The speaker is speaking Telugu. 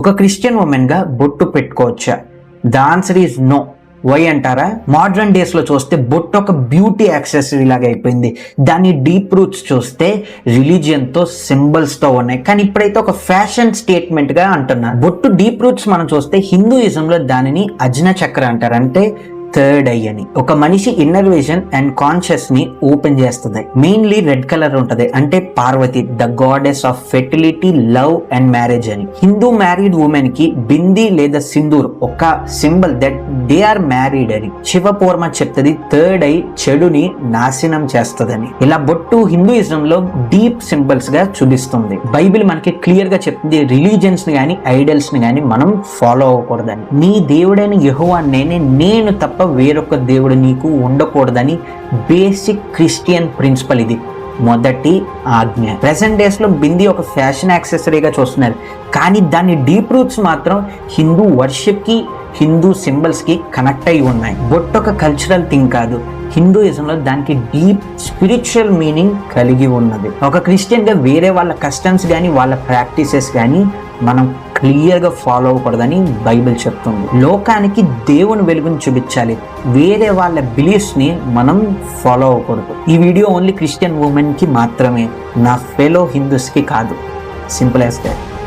ఒక క్రిస్టియన్ ఉమెన్గా బొట్టు పెట్టుకోవచ్చా? The answer is no why అంటారా? మోడ్రన్ డేస్లో చూస్తే బొట్టు ఒక బ్యూటీ యాక్సెసరీ లాగా అయిపోయింది. దాని డీప్ రూట్స్ చూస్తే రిలీజియన్తో సింబల్స్తో ఉన్నాయి. కానీ ఇప్పుడైతే ఒక ఫ్యాషన్ స్టేట్మెంట్గా అంటున్నారు బొట్టు డీప్ రూట్స్ మనం చూస్తే హిందూయిజంలో దానిని అజ్న చక్ర అంటారు. అంటే థర్డ్ ఐ అని. ఒక మనిషి ఇన్నర్ విజన్ అండ్ కాన్షియస్ని ఓపెన్ చేస్తుంది. మెయిన్లీ రెడ్ కలర్ ఉంటది. అంటే Parvati the goddess of fertility love and marriage అని. హిందూ మ్యారీడ్ ఉమెన్కి బింది లేదా సింధూర్ ఒక symbol that they are married అని. శివపూర్మ చెప్తుంది థర్డ్ ఐ చెడుని నాశనం చేస్తుందని. ఇలా బొట్టు హిందూయిజం లో డీప్ సింబల్స్గా చూపిస్తుంది. బైబిల్ మనకి క్లియర్గా చెప్తుంది రిలీజియన్స్ని గాని ఐడల్స్ని గాని మనం ఫాలో అవ్వకూడదని. నీ దేవుడైన యెహోవా నేనే నేను తప్ప వేరొక దేవుడు నీకు ఉండకూడదని బేసిక్ క్రిస్టియన్ ప్రిన్సిపల్ ఇది. మొదటి ఆజ్ఞ. ప్రెసెంట్ డేస్లో బింది ఒక ఫ్యాషన్ యాక్సెసరీగా చూస్తున్నారు. కానీ దాని డీప్ రూట్స్ మాత్రం హిందూ వర్షిప్కి హిందూ సింబల్స్కి కనెక్ట్ అయి ఉన్నాయి. బొట్టు ఒక కల్చరల్ థింగ్ కాదు. హిందూయిజంలో దానికి డీప్ స్పిరిచువల్ మీనింగ్ కలిగి ఉన్నది. ఒక క్రిస్టియన్గా వేరే వాళ్ళ కస్టమ్స్ కానీ వాళ్ళ ప్రాక్టీసెస్ కానీ మనం క్లియర్గా ఫాలో అవ్వకూడదని బైబిల్ చెప్తుంది. లోకానికి దేవుని వెలుగుని చూపించాలి. వేరే వాళ్ళ బిలీఫ్స్ని మనం ఫాలో అవ్వకూడదు. ఈ వీడియో ఓన్లీ క్రిస్టియన్ ఉమెన్కి మాత్రమే. నా ఫెలో హిందూస్కి కాదు. Simple as that